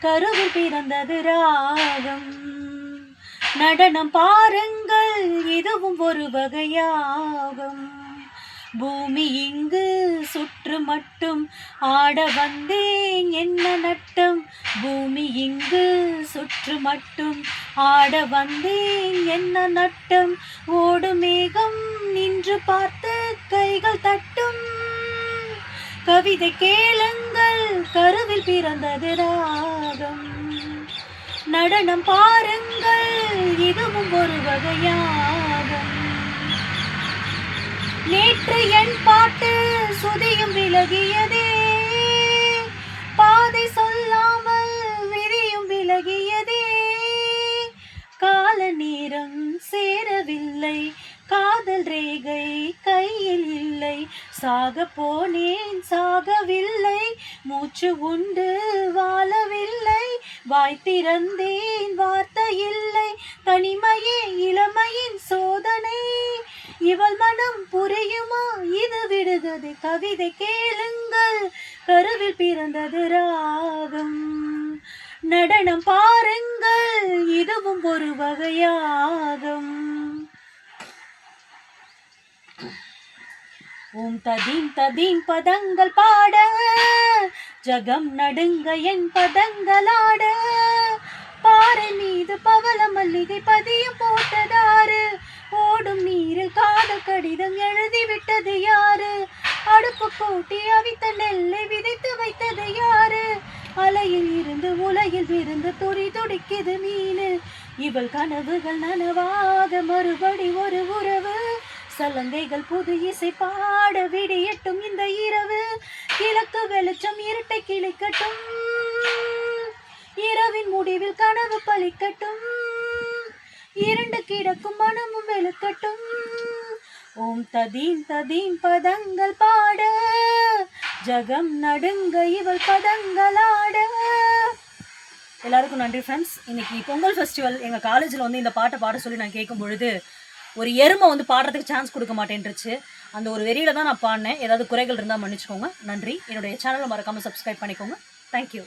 கருவில் பிறந்தது ராகம். நடனம் பாருங்கள் இதுவும் ஒரு வகையாகும். பூமி இங்கு சுற்று மட்டும் ஆட வந்தேன் என்ன நட்டம்? பூமி இங்கு சுற்று மட்டும் ஆட வந்தேன் என்ன நட்டம்? ஓடு மேகம் நின்று பார்த்து கைகள் தட்டும். கவிதை கேளுங்கள் கருவில் பிறந்தது ராகம். நடனம் பாருங்கள். இதுவும் ஒரு வகையாகும். நேற்று என் பாட்டு சுதியும் விலகியதே. பாதை சொல்லாமல் விதியும் விலகியதே. கால நேரம் சேரவில்லை. காதல் ரேகை கையில் இல்லை. சாக போனேன் சாகவில்லை. மூச்சு உண்டு வாழவில்லை. வாய் திறந்தேன் வார்த்தை இல்லை தனிமையே இளமையின் சோதனை. இவள் மனம் புரியுமா? இது விடுதது கவிதை கேளுங்கள். கருவில் பிறந்தது ராகம். நடனம் பாருங்கள் இதுவும் ஒரு வகையாகும். ஓம் ததீம் ததீம் பதங்கள் பாட ஜகம் நடுங்க என் பதங்களாட. பாறை மீது பவள மல்லிகை பதியம் போட்டதாரு ஓடும் நீரில் காதல் கடிதம் எழுதி விட்டது யாரு? அடுப்பு கூட்டி அவித்த நெல்லை விதைத்து வைத்தது யாரு? அலையில் இருந்து உலகில் இருந்து துடி துடிக்குது மீனு. இவள் கனவுகள் நனவாக மறுபடி ஒரு உறவு. சலங்கைகள் புது இசை பாட விடியட்டும் இந்த இரவு. கிழக்கு வெளிச்சம் இருட்டை கிழிக்கட்டும். இரவின் முடிவில் கனவு பழிக்கட்டும் இரண்டு கிடக்கும் மனமும் வெளுக்கட்டும். ஓம் ததீம் ததீம் பதங்கள் பாட. ஜகம் நடுங்க இவள் பதங்கள் ஆட. எல்லாருக்கும் நன்றி ஃப்ரெண்ட்ஸ் இன்னைக்கு பொங்கல் ஃபெஸ்டிவல் எங்கள் காலேஜில் வந்து இந்த பாட்டை பாட சொல்லி நான் கேட்கும் பொழுது ஒரு எருமை வந்து பாடுறதுக்கு சான்ஸ் கொடுக்க மாட்டேன்ருச்சு அந்த ஒரு வெறியில தான் நான் பாடினேன். ஏதாவது குறைகள் இருந்தால் மன்னிச்சுக்கோங்க. நன்றி. என்னுடைய சேனலை மறக்காமல் சப்ஸ்கிரைப் பண்ணிக்கோங்க. தேங்க்யூ